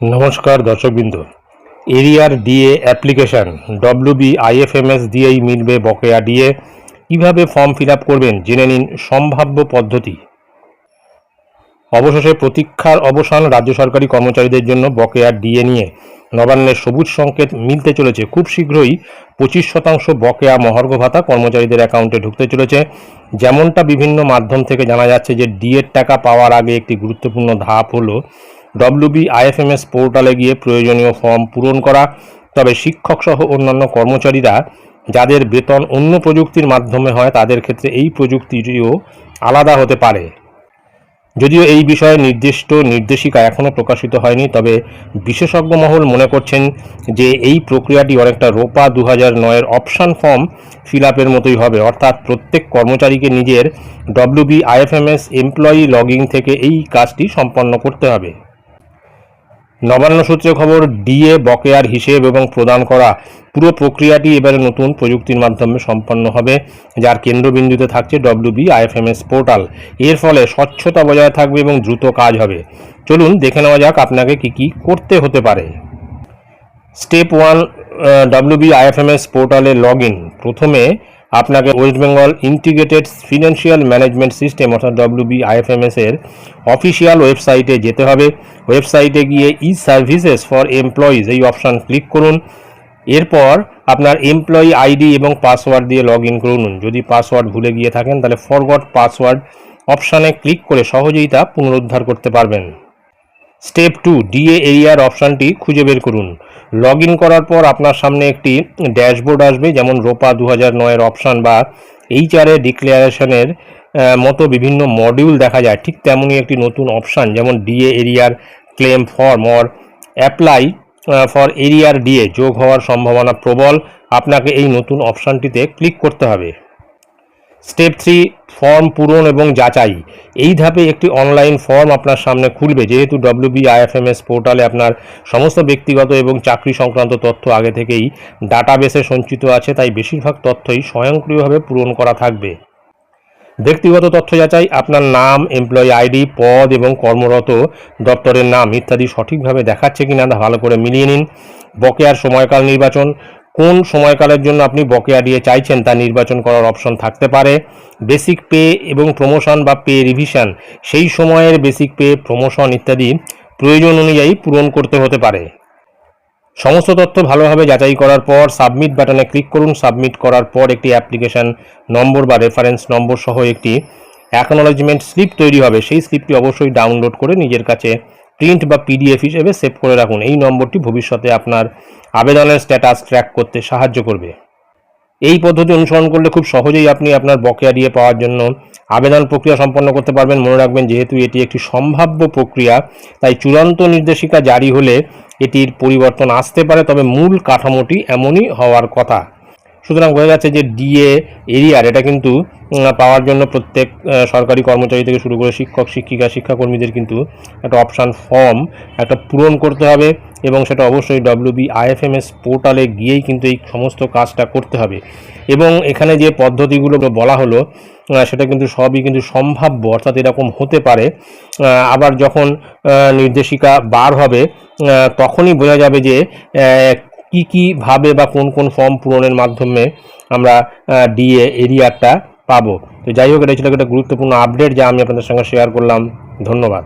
নমস্কার দর্শকবৃন্দ। Arrear DA application WB IFMS দিয়েই মিলবে বকেয়া ডিএ কীভাবে ফর্ম ফিল করবেন? জেনে নিন সম্ভাব্য পদ্ধতি। অবশেষে প্রতীক্ষার অবসান রাজ্য সরকারি কর্মচারীদের জন্য বকেয়া ডিএ নিয়ে। নবান্নের সবুজ সংকেত মিলতে চলেছে। খুব শীঘ্রই পঁচিশ শতাংশ বকেয়া মহার্ঘ ভাতা কর্মচারীদের অ্যাকাউন্টে ঢুকতে চলেছে। যেমনটা বিভিন্ন মাধ্যম থেকে জানা যাচ্ছে যে ডিএর টাকা পাওয়ার আগে একটি গুরুত্বপূর্ণ ধাপ হলো ডব্লিউবি আইএফএমএস পোর্টালে গিয়ে প্রয়োজনীয় ফর্ম পূরণ করা, তবে শিক্ষক সহ অন্যান্য কর্মচারীরা যাদের বেতন অন্য প্রযুক্তির মাধ্যমে হয়, তাদের ক্ষেত্রে এই প্রযুক্তিটিও আলাদা হতে পারে। যদিও এই বিষয়ে নির্দিষ্ট নির্দেশিকা এখনও প্রকাশিত হয়নি, তবে বিশেষজ্ঞ মহল মনে করছেন যে এই প্রক্রিয়াটি অনেকটা রোপা দু হাজার নয়ের অপশান ফর্ম ফিল আপের মতোই হবে। অর্থাৎ প্রত্যেক কর্মচারীকে নিজের ডব্লিউবি আইএফএমএস এমপ্লয়ি লগিং থেকে এই কাজটি সম্পন্ন করতে হবে। নবান্ন সূত্রে খবর, ডিএ, বকেয়ার হিসেব এবং প্রদান করা পুরো প্রক্রিয়াটি এবারে নতুন প্রযুক্তির মাধ্যমে সম্পন্ন হবে, যার কেন্দ্রবিন্দুতে থাকছে ডব্লিউবি আইএফএমএস পোর্টাল। এর ফলে স্বচ্ছতা বজায় থাকবে এবং দ্রুত কাজ হবে। চলুন দেখে নেওয়া যাক আপনাকে কি কি করতে হতে পারে। স্টেপ ওয়ান ডব্লিউবি আইএফএমএস পোর্টালে লগ প্রথমে আপনাকে West Bengal integrated financial management system, অর্থাৎ ডব্লিউবি আইএফএমএস এর অফিসিয়াল ওয়েবসাইটে যেতে হবে। ওয়েবসাইটে গিয়ে ই সার্ভিসেস ফর এমপ্লয়িজ এই অপশান ক্লিক করুন। এরপর আপনার এমপ্লয়ি আইডি এবং পাসওয়ার্ড দিয়ে লগ ইন করুন। যদি পাসওয়ার্ড ভুলে গিয়ে থাকেন, তাহলে ফরগট পাসওয়ার্ড অপশানে ক্লিক করে সহজেই তা পুনরুদ্ধার করতে পারবেন। স্টেপ টু ডিএ এরিয়ার অপশানটি খুঁজে বের করুন। লগ করার পর আপনার সামনে একটি ড্যাশবোর্ড আসবে, যেমন রোপা দু হাজার নয়ের অপশান বা এইচআরএ ডিক্লারেশনের মতো বিভিন্ন মডিউল দেখা যায়। ঠিক তেমনই একটি নতুন অপশান যেমন DA arrear claim form or apply for arrear DA যোগ হওয়ার সম্ভাবনা প্রবল। আপনাকে এই নতুন অপশানটিতে ক্লিক করতে হবে। স্টেপ থ্রি, ফর্ম পূরণ এবং যাচাই। এই ধাপে একটি অনলাইন ফর্ম আপনার সামনে খুলবে। যেহেতু ডব্লিউবি আইএফএমএস পোর্টালে আপনার সমস্ত ব্যক্তিগত এবং চাকরি সংক্রান্ত তথ্য আগে থেকেই ডাটাবেসে সঞ্চিত আছে, তাই বেশিরভাগ তথ্যই স্বয়ংক্রিয়ভাবে পূরণ করা থাকবে। ব্যক্তিগত তথ্য যাচাই, আপনার নাম এমপ্লয়ি আইডি পদ এবং কর্মরত দপ্তরের নাম ইত্যাদি সঠিকভাবে দেখাচ্ছে কিনা তা ভালো করে মিলিয়ে নিন। বকেয়ার সময়কাল নির্বাচন কোন সময়কালের জন্য আপনি বকেয়া দিয়ে চাইছেন তা নির্বাচন করার অপশন থাকতে পারে। বেসিক পে এবং প্রমোশন বা পে রিভিশন, সেই সময়ের বেসিক পে, প্রমোশন ইত্যাদি প্রয়োজন অনুযায়ী পূরণ করতে হতে পারে। সমস্ত তথ্য ভালোভাবে যাচাই করার পর সাবমিট বাটনে ক্লিক করুন। সাবমিট করার পর একটি অ্যাপ্লিকেশন নম্বর বা রেফারেন্স নম্বর সহ একটি অ্যাকনোলজমেন্ট স্লিপ তৈরি হবে। সেই স্লিপটি অবশ্যই ডাউনলোড করে নিজের কাছে প্রিন্ট বা পিডিএফ হিসেবে সেভ করে রাখুন। এই নম্বরটি ভবিষ্যতে আপনার আবেদনের স্ট্যাটাস ট্র্যাক করতে সাহায্য করবে। এই পদ্ধতি অনুসরণ করলে খুব সহজেই আপনি আপনার বকেয়া দিয়ে পাওয়ার জন্য আবেদন প্রক্রিয়া সম্পন্ন করতে পারবেন। মনে রাখবেন, যেহেতু এটি একটি সম্ভাব্য প্রক্রিয়া, তাই চূড়ান্ত নির্দেশিকা জারি হলে এটির পরিবর্তন আসতে পারে, তবে মূল কাঠামোটি এমনই হওয়ার কথা। সুতরাং বোঝা যাচ্ছে যে ডিএ এরিয়ার এটা কিন্তু পাওয়ার জন্য প্রত্যেক সরকারি কর্মচারী থেকে শুরু করে শিক্ষক, শিক্ষিকা, শিক্ষাকর্মীদের কিন্তু একটা অপশান ফর্ম একটা পূরণ করতে হবে এবং সেটা অবশ্যই ডব্লিউবি আইএফএমএস পোর্টালে গিয়েই কিন্তু এই সমস্ত কাজটা করতে হবে। এবং এখানে যে পদ্ধতিগুলো বলা হলো সেটা কিন্তু সবই কিন্তু সম্ভাব্য, অর্থাৎ এরকম হতে পারে। আবার যখন নির্দেশিকা বার হবে তখনই বোঝা যাবে যে কি কি ভাবে বা কোন কোন ফর্ম পূরণের মাধ্যমে আমরা ডিএ এরিয়াটা পাবো। তো যাই হোক, এটা ছিল একটা গুরুত্বপূর্ণ আপডেট যা আমি আপনাদের সঙ্গে শেয়ার করলাম। ধন্যবাদ।